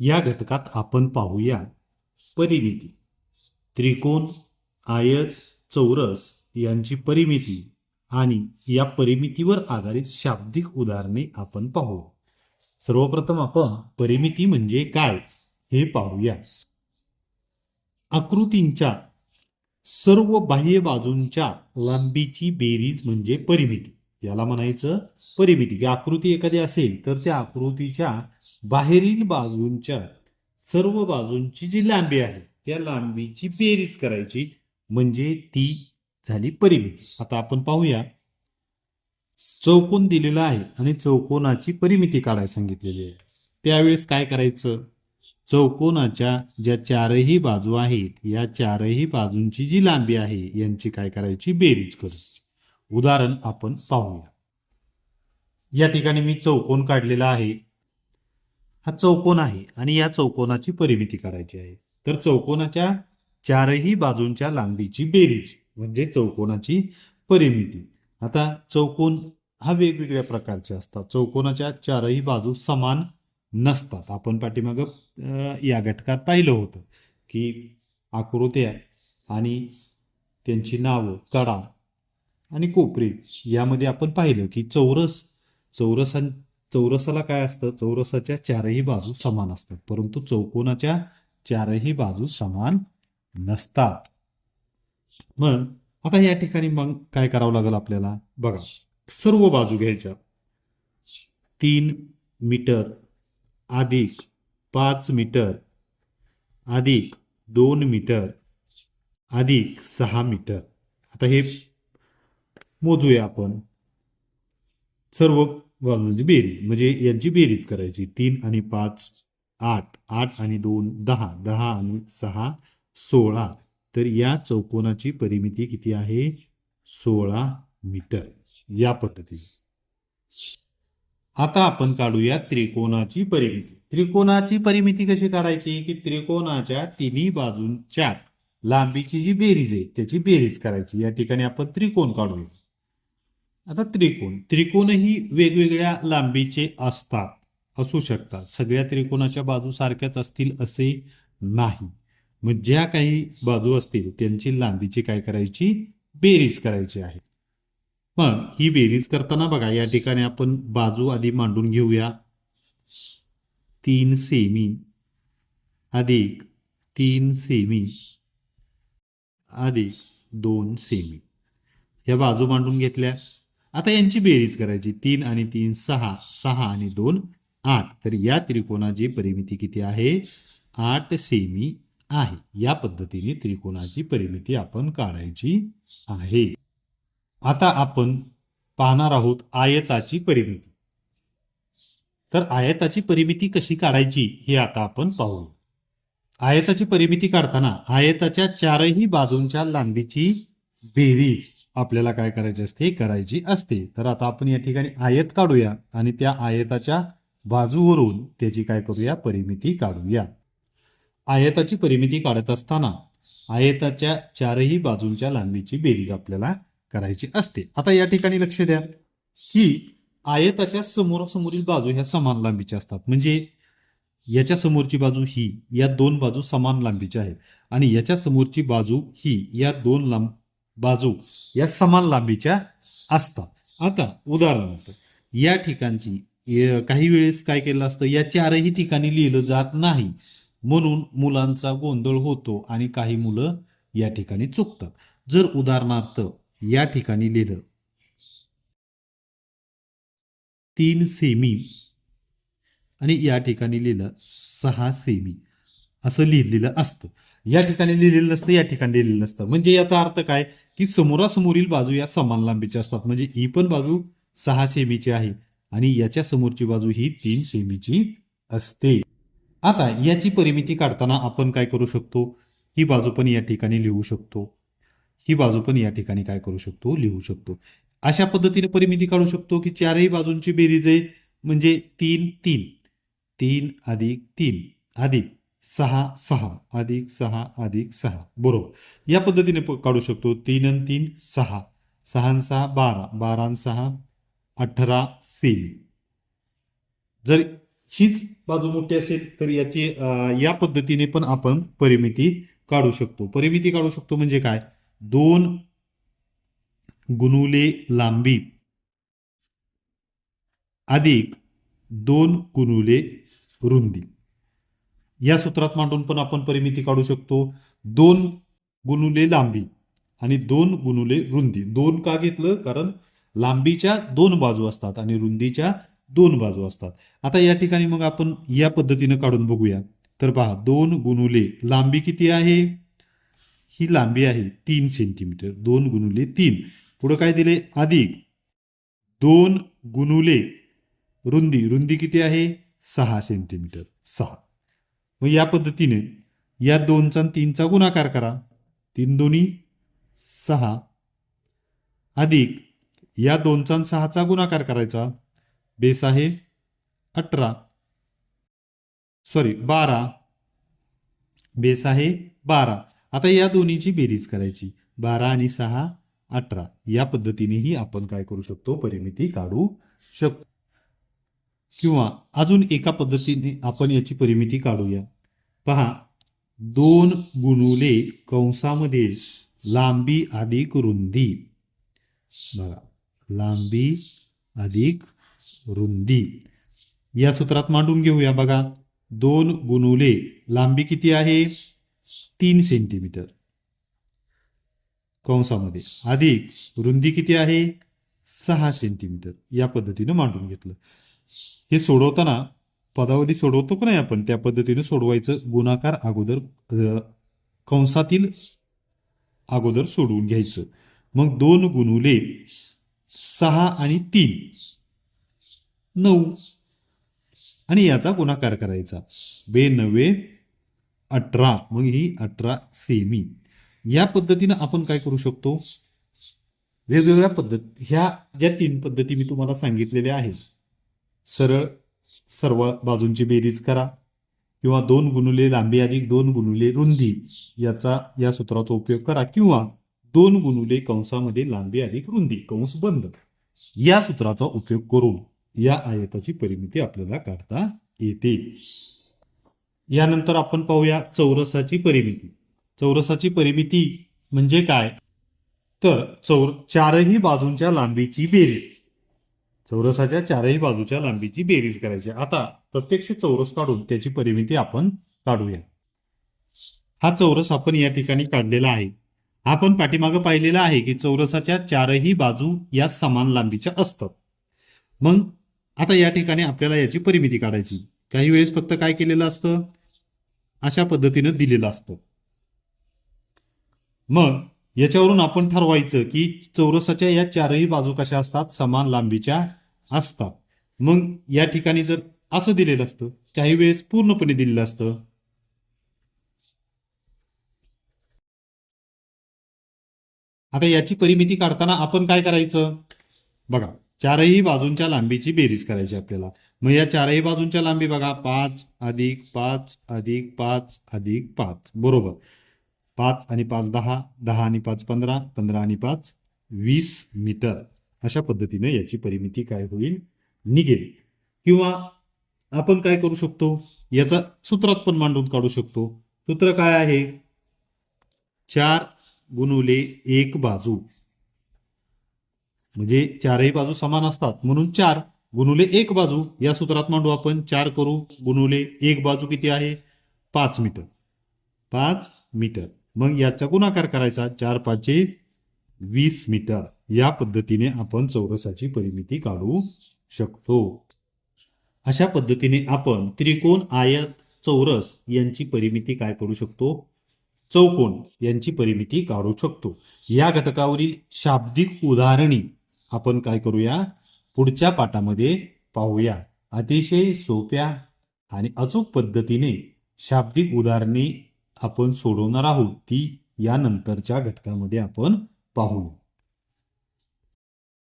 या घटकात आपण पाहूया परिमिती. त्रिकोण आयत चौरस यांची परिमिती आणि या परिमितीवर आधारित शाब्दिक उदाहरणे आपण पाहू. सर्वप्रथम आपण परिमिती म्हणजे काय हे पाहूया. आकृतींच्या सर्व बाह्य बाजूंच्या लांबीची बेरीज म्हणजे परिमिती. याला म्हणायचं परिमिती. की आकृती एखादी असेल तर त्या आकृतीच्या बाहेरील बाजूंच्या सर्व बाजूंची जी लांबी आहे त्या लांबीची बेरीज करायची. म्हणजे ती झाली परिमिती. आता आपण पाहूया. चौकोन दिलेला आहे आणि चौकोनाची परिमिती काढायला सांगितलेली आहे. त्यावेळेस काय करायचं? चौकोनाच्या ज्या चारही बाजू आहेत या चारही बाजूंची जी लांबी आहे यांची काय करायची? बेरीज करू उदाहरण आपण पाहूया. या ठिकाणी मी चौकोन काढलेला आहे. हा चौकोन आहे आणि या चौकोनाची परिमिती काढायची आहे. तर चौकोनाच्या चारही बाजूंच्या लांबीची बेरीज म्हणजे चौकोनाची परिमिती. आता चौकोन हा वेगवेगळ्या प्रकारचे असतात. चौकोनाच्या चारही बाजू समान नसतात. आपण पाठीमागं या घटकात पाहिलं होतं की आकृत्या आणि त्यांची नावं कडा आणि कोपरे यामध्ये आपण पाहिलं की चौरस चौरसां चौरसाला काय असतं? चौरसाच्या चारही बाजू समान असतात. परंतु चौकोनाच्या चारही बाजू समान नसतात. मग आता या ठिकाणी मग काय करावं लागेल आपल्याला? बघा सर्व बाजू घ्यायच्या. तीन मीटर अधिक पाच मीटर अधिक दोन मीटर अधिक सहा मीटर. आता हे मोजूया आपण. सर्व बाजूंची म्हणजे बेरीज. म्हणजे यांची बेरीज करायची. तीन आणि पाच आठ. आठ आणि दोन दहा. दहा आणि सहा सोळा. तर या चौकोनाची परिमिती किती आहे? सोळा मीटर. या पद्धतीने. आता आपण काढूया त्रिकोणाची परिमिती. त्रिकोणाची परिमिती कशी काढायची? की त्रिकोणाच्या तिन्ही बाजूंच्या लांबीची जी बेरीज आहे त्याची बेरीज करायची. या ठिकाणी आपण त्रिकोण काढूया. आता त्रिकोण. त्रिकोणही वेगवेगळ्या लांबीचे असतात. असू शकतात. सगळ्या त्रिकोणाच्या बाजू सारख्याच असतील असे नाही. मग ज्या काही बाजू असतील त्यांची लांबीची काय करायची? बेरीज करायची आहे. मग ही बेरीज करताना बघा या ठिकाणी आपण बाजू आधी मांडून घेऊया. तीन सेमी. अधिक तीन सेमी. अधिक दोन सेमी. ह्या बाजू मांडून घेतल्या. आता यांची बेरीज करायची. तीन आणि तीन सहा. सहा आणि दोन आठ. तर या त्रिकोणाची परिमिती किती आहे? आठ सेमी आहे. या पद्धतीने त्रिकोणाची परिमिती आपण काढायची आहे. आता आपण पाहणार आहोत आयताची परिमिती. तर आयताची परिमिती कशी काढायची हे आता आपण पाहू. आयताची परिमिती काढताना आयताच्या चारही बाजूंच्या लांबीची बेरीज आपल्याला काय करायची असते? करायची असते. तर आता आपण या ठिकाणी आयत काढूया आणि त्या आयताच्या बाजूवरून त्याची काय करूया? परिमिती काढूया. आयताची परिमिती काढत असताना आयताच्या चारही बाजूंच्या लांबीची बेरीज आपल्याला करायची असते. आता या ठिकाणी लक्ष द्या. की आयताच्या समोरासमोरील बाजू ह्या समान लांबीच्या असतात. म्हणजे याच्या समोरची बाजू ही या दोन बाजू समान लांबीच्या आहेत. आणि याच्या समोरची बाजू ही या दोन लांब बाजू या समान लांबीच्या असतात. आता उदाहरणार्थ या ठिकाणची काही वेळेस काय केलं असतं या चारही ठिकाणी लिहिलं जात नाही. म्हणून मुलांचा गोंधळ होतो आणि काही मुलं या ठिकाणी चुकतात. जर उदाहरणार्थ या ठिकाणी लिहिलं तीन सेमी आणि या ठिकाणी लिहिलं सहा सेमी असं लिहिलेलं असतं. या ठिकाणी लिहिलेलं नसतं या ठिकाणी लिहिलेलं नसतं. म्हणजे याचा अर्थ काय? की समोरासमोरील बाजू या समान लांबीच्या असतात. म्हणजे ही पण बाजू सहा सेमीची आहे आणि याच्या समोरची बाजू ही तीन सेमीची असते. आता याची परिमिती काढताना आपण काय करू शकतो? ही बाजू पण या ठिकाणी लिहू शकतो. ही बाजू पण या ठिकाणी काय करू शकतो? लिहू शकतो. अशा पद्धतीने परिमिती काढू शकतो की चारही बाजूंची बेरीज आहे. म्हणजे तीन तीन. तीन अधिक तीन अधिक सहा सहा अधिक सहा अधिक सहा. बरोबर. या पद्धतीने प- काढू शकतो. तीन आणि तीन सहा. सहा सहा बारा. बारा सहा अठरा सेमी जर हीच बाजू मोठी असेल तर याची या पद्धतीने पण आपण परिमिती काढू शकतो. परिमिती काढू शकतो म्हणजे काय? दोन गुणुले लांबी अधिक दोन गुणुले रुंदी. या सूत्रात मांडून पण आपण परिमिती काढू शकतो. दोन गुणुले लांबी आणि दोन गुणुले रुंदी. दोन का घेतलं? कारण लांबीच्या दोन बाजू असतात आणि रुंदीच्या दोन बाजू असतात. आता या ठिकाणी मग आपण या पद्धतीनं काढून बघूया. तर पहा दोन गुणुले लांबी किती आहे? ही लांबी आहे तीन सेंटीमीटर. दोन गुणुले तीन. पुढे काय दिले? अधिक. दोन गुणुले रुंदी. रुंदी किती आहे? सहा सेंटीमीटर. सहा. मग या पद्धतीने या दोनचा आणि तीनचा गुणाकार करा. तीन दोन्ही सहा. अधिक या दोनचा आणि सहाचा गुणाकार करायचा. बेस आहे अठरा. सॉरी बारा. बेस आहे बारा. आता या दोन्हीची बेरीज करायची. बारा आणि सहा अठरा. या पद्धतीनेही आपण काय करू शकतो? परिमिती काढू शकतो. किंवा अजून एका पद्धतीने आपण याची परिमिती काढूया. पहा दोन गुणुले कंसामध्ये लांबी अधिक रुंदी. बघा लांबी अधिक रुंदी. या सूत्रात मांडून घेऊया बघा. दोन गुणुले लांबी किती आहे? तीन सेंटीमीटर. कंसामध्ये अधिक रुंदी किती आहे? सहा सेंटीमीटर. या पद्धतीनं मांडून घेतलं. हे सोडवताना पदावली सोडवतो का नाही आपण? त्या पद्धतीने सोडवायचं. गुणाकार अगोदर कंसातील अगोदर सोडवून घ्यायचं. मग दोन गुणुले सहा आणि तीन. नऊ. आणि याचा गुणाकार करायचा. बे नवे अठरा. मग ही अठरा सेमी. या पद्धतीनं आपण काय करू शकतो? वेगवेगळ्या पद्धत ह्या ज्या तीन पद्धती मी तुम्हाला सांगितलेल्या आहेत. सरळ सर्व बाजूंची बेरीज करा. किंवा दोन गुणुले लांबी अधिक दोन गुणुले रुंदी याचा या सूत्राचा उपयोग करा. किंवा दोन गुणुले कंसामध्ये लांबी अधिक रुंदी कंस बंद. या सूत्राचा उपयोग करून या आयताची परिमिती आपल्याला काढता येते. यानंतर आपण पाहूया चौरसाची परिमिती. चौरसाची परिमिती म्हणजे काय? तर चौर चारही बाजूंच्या लांबीची बेरीज. चौरसाच्या चारही बाजूच्या लांबीची बेरीज करायची. आता प्रत्यक्ष चौरस काढून त्याची परिमिती आपण काढूया. हा चौरस आपण या ठिकाणी काढलेला आहे. आपण पाठीमागं पाहिलेला आहे की चौरसाच्या चारही बाजू या समान लांबीच्या असतात. मग आता या ठिकाणी आपल्याला याची परिमिती काढायची. काही वेळेस फक्त काय केलेलं असतं? अशा पद्धतीनं दिलेलं असतं. मग याच्यावरून आपण ठरवायचं की चौरसाच्या या चारही बाजू कशा असतात? समान लांबीच्या असतात. मग या ठिकाणी जर असं दिलेलं असतं काही वेळेस पूर्णपणे दिलेलं असतं. आता याची परिमिती काढताना आपण काय करायचं? बघा चारही बाजूंच्या लांबीची बेरीज करायची आपल्याला. मग या चारही बाजूंच्या लांबी बघा पाच अधिक पाच अधिक पाच अधिक पाच. बरोबर. पाच आणि पाच दहा दहा आणि पाच पंधरा पंधरा आणि पाच वीस मीटर. अशा पद्धतीने याची परिमिती काय होईल? निघेल. किंवा आपण काय करू शकतो? याचा सूत्रात पण मांडून काढू शकतो. सूत्र काय आहे? चार गुणवले एक बाजू. म्हणजे चारही बाजू समान असतात. म्हणून चार गुणवले एक बाजू. या सूत्रात मांडू आपण. चार करू गुणवले एक बाजू किती आहे? पाच मीटर. पाच मीटर. मग याचा गुणाकार करायचा चार पाचशे वीस मीटर. या पद्धतीने आपण चौरसाची परिमिती काढू शकतो. अशा पद्धतीने आपण त्रिकोण आयत चौरस यांची परिमिती काय करू शकतो? चौकोन यांची परिमिती काढू शकतो. या घटकावरील शाब्दिक उदाहरणी आपण काय करूया? पुढच्या पाठामध्ये पाहूया. अतिशय सोप्या आणि अचूक पद्धतीने शाब्दिक उदाहरणे आपण सोडवणार आहोत ती यानंतरच्या घटकामध्ये आपण पाहू